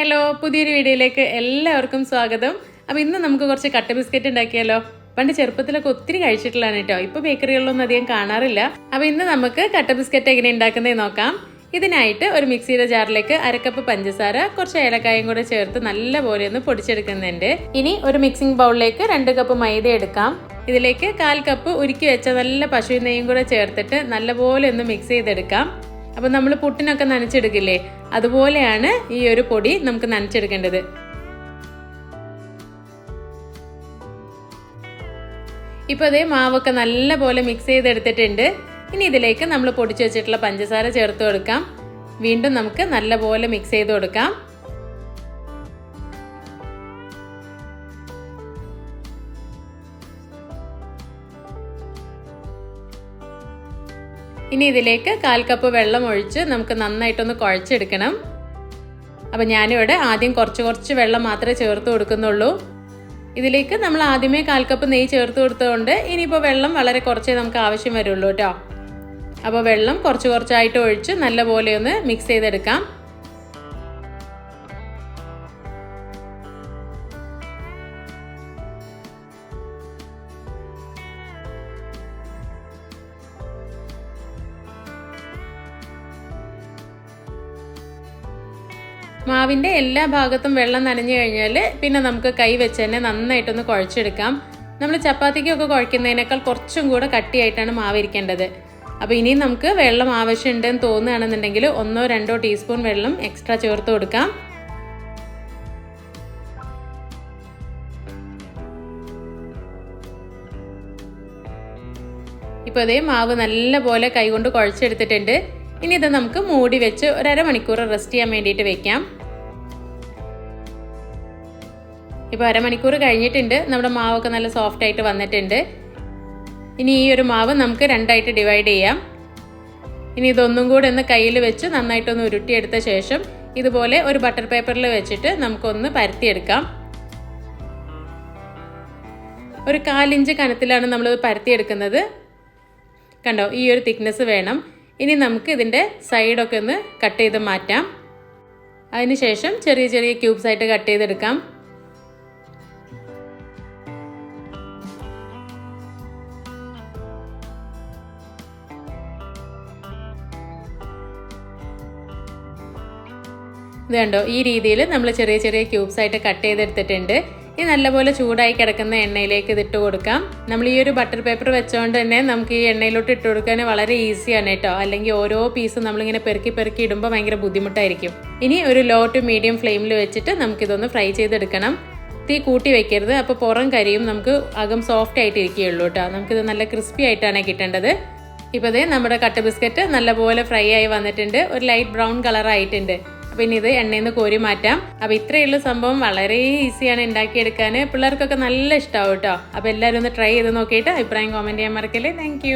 Hello പുതിയൊരു വീഡിയോയിലേക്ക് എല്ലാവർക്കും സ്വാഗതം. അപ്പോൾ ഇന്ന് നമുക്ക് കുറച്ച് കട്ട ബിസ്ക്കറ്റ് ഉണ്ടാക്കിയാലോ? പണ്ട് ചെറുപ്പത്തിലൊക്കെ ഒത്തിരി കഴിച്ചിട്ടുള്ളതാണ് കേട്ടോ. ഇപ്പോൾ ബേക്കറികളിലൊന്നും അധികം കാണാറില്ല. അപ്പോൾ ഇന്ന് നമുക്ക് കട്ട ബിസ്ക്കറ്റ് എങ്ങനെ ഉണ്ടാക്കുന്നത് നോക്കാം. ഇതിനായിട്ട് ഒരു മിക്സിയുടെ ജാറിലേക്ക് അരക്കപ്പ് പഞ്ചസാര കുറച്ച് ഏലക്കായും കൂടെ ചേർത്ത് നല്ലപോലെ ഒന്ന് പൊടിച്ചെടുക്കുന്നുണ്ട്. ഇനി ഒരു മിക്സിംഗ് ബൗളിലേക്ക് രണ്ട് കപ്പ് മൈദ എടുക്കാം. ഇതിലേക്ക് കാൽ കപ്പ് ഉരുക്കി വെച്ച നല്ല പശു നെയ്യും കൂടെ ചേർത്തിട്ട് നല്ലപോലെ ഒന്ന് മിക്സ് ചെയ്തെടുക്കാം. അപ്പം നമ്മൾ പുട്ടിനൊക്കെ നനച്ചെടുക്കില്ലേ? അതുപോലെയാണ് ഈ ഒരു പൊടി നമുക്ക് നനച്ചെടുക്കേണ്ടത്. ഇപ്പോൾ അതേ മാവൊക്കെ നല്ല പോലെ മിക്സ് ചെയ്തെടുത്തിട്ടുണ്ട്. ഇനി ഇതിലേക്ക് നമ്മൾ പൊടിച്ചു വെച്ചിട്ടുള്ള പഞ്ചസാര ചേർത്ത് കൊടുക്കാം. വീണ്ടും നമുക്ക് നല്ല പോലെ മിക്സ് ചെയ്ത് കൊടുക്കാം. ഇനി ഇതിലേക്ക് കാൽ കപ്പ് വെള്ളം ഒഴിച്ച് നമുക്ക് നന്നായിട്ടൊന്ന് കുഴച്ചെടുക്കണം. അപ്പം ഞാനിവിടെ ആദ്യം കുറച്ച് കുറച്ച് വെള്ളം മാത്രമേ ചേർത്ത് കൊടുക്കുന്നുള്ളൂ. ഇതിലേക്ക് നമ്മൾ ആദ്യമേ കാൽ കപ്പ് നെയ്യ് ചേർത്ത് കൊടുത്തതുകൊണ്ട് ഇനിയിപ്പോൾ വെള്ളം വളരെ കുറച്ചേ നമുക്ക് ആവശ്യം വരുള്ളൂ കേട്ടോ. അപ്പോൾ വെള്ളം കുറച്ച് കുറച്ചായിട്ട് ഒഴിച്ച് നല്ലപോലെ ഒന്ന് മിക്സ് ചെയ്തെടുക്കാം. മാവിന്റെ എല്ലാ ഭാഗത്തും വെള്ളം നനഞ്ഞു കഴിഞ്ഞാൽ പിന്നെ നമുക്ക് കൈ വെച്ച് തന്നെ നന്നായിട്ടൊന്ന് കുഴച്ചെടുക്കാം. നമ്മൾ ചപ്പാത്തിക്കൊക്കെ കുഴക്കുന്നതിനേക്കാൾ കുറച്ചും കൂടെ കട്ടിയായിട്ടാണ് മാവ് ഇരിക്കേണ്ടത്. അപ്പോൾ ഇനിയും നമുക്ക് വെള്ളം ആവശ്യമുണ്ടെന്ന് തോന്നുകയാണെന്നുണ്ടെങ്കിൽ ഒന്നോ രണ്ടോ ടീസ്പൂൺ വെള്ളം എക്സ്ട്രാ ചേർത്ത് കൊടുക്കാം. ഇപ്പോൾ അതേ മാവ് നല്ലപോലെ കൈകൊണ്ട് കുഴച്ചെടുത്തിട്ടുണ്ട്. ഇനി ഇത് നമുക്ക് മൂടി വെച്ച് ഒരു മണിക്കൂർ റെസ്റ്റ് ചെയ്യാൻ വേണ്ടിയിട്ട് വെക്കാം. ഇപ്പോൾ അരമണിക്കൂർ കഴിഞ്ഞിട്ടുണ്ട്. നമ്മുടെ മാവൊക്കെ നല്ല സോഫ്റ്റ് ആയിട്ട് വന്നിട്ടുണ്ട്. ഇനി ഈ ഒരു മാവ് നമുക്ക് രണ്ടായിട്ട് ഡിവൈഡ് ചെയ്യാം. ഇനി ഇതൊന്നും കൂടെ ഒന്ന് കയ്യിൽ വെച്ച് നന്നായിട്ടൊന്ന് ഉരുട്ടിയെടുത്ത ശേഷം ഇതുപോലെ ഒരു ബട്ടർ പേപ്പറിൽ വെച്ചിട്ട് നമുക്കൊന്ന് പരത്തിയെടുക്കാം. ഒരു കാലിഞ്ച് കനത്തിലാണ് നമ്മൾ പരത്തിയെടുക്കുന്നത്. കണ്ടോ? ഈ ഒരു തിക്നെസ് വേണം. ഇനി നമുക്ക് ഇതിന്റെ സൈഡൊക്കെ ഒന്ന് കട്ട് ചെയ്ത് മാറ്റാം. അതിനുശേഷം ചെറിയ ചെറിയ ക്യൂബ്സ് ആയിട്ട് കട്ട് ചെയ്തെടുക്കാം. ഇത് കണ്ടോ ഈ രീതിയിൽ നമ്മൾ ചെറിയ ചെറിയ ക്യൂബ്സ് ആയിട്ട് കട്ട് ചെയ്തെടുത്തിട്ടുണ്ട്. ഈ നല്ലപോലെ ചൂടായി കിടക്കുന്ന എണ്ണയിലേക്ക് ഇതിട്ട് കൊടുക്കാം. നമ്മൾ ഈ ഒരു ബട്ടർ പേപ്പർ വെച്ചുകൊണ്ട് തന്നെ നമുക്ക് ഈ എണ്ണയിലോട്ട് ഇട്ട് കൊടുക്കാൻ വളരെ ഈസിയാണ് കേട്ടോ. അല്ലെങ്കിൽ ഓരോ പീസ് നമ്മളിങ്ങനെ പെറുക്കി പെറുക്കി ഇടുമ്പോൾ ഭയങ്കര ബുദ്ധിമുട്ടായിരിക്കും. ഇനി ഒരു ലോ ടു മീഡിയം ഫ്ലെയിമിൽ വെച്ചിട്ട് നമുക്കിതൊന്ന് ഫ്രൈ ചെയ്തെടുക്കണം. തീ കൂട്ടി വെക്കരുത്. അപ്പോൾ പുറം കരിയും നമുക്ക് അകം സോഫ്റ്റ് ആയിട്ട് ഇരിക്കുകയുള്ളൂ കേട്ടോ. നമുക്കിത് നല്ല ക്രിസ്പി ആയിട്ടാണ് കിട്ടേണ്ടത്. ഇപ്പോൾ ഇതേ നമ്മുടെ കട്ട ബിസ്ക്കറ്റ് നല്ലപോലെ ഫ്രൈ ആയി വന്നിട്ടുണ്ട്. ഒരു ലൈറ്റ് ബ്രൗൺ കളർ ഇനി ഇത് എണ്ണയിൽ നിന്ന് കോരി മാറ്റാം. അപ്പൊ ഇത്രയുള്ള സംഭവം. വളരെ ഈസിയാണ് ഉണ്ടാക്കിയെടുക്കാൻ പിള്ളേർക്കൊക്കെ നല്ല ഇഷ്ടമാവും കേട്ടോ. അപ്പോൾ എല്ലാവരും ഒന്ന് ട്രൈ ചെയ്ത് നോക്കിയിട്ട് അഭിപ്രായം കോമെന്റ് ചെയ്യാൻ മറക്കല്ലേ. താങ്ക്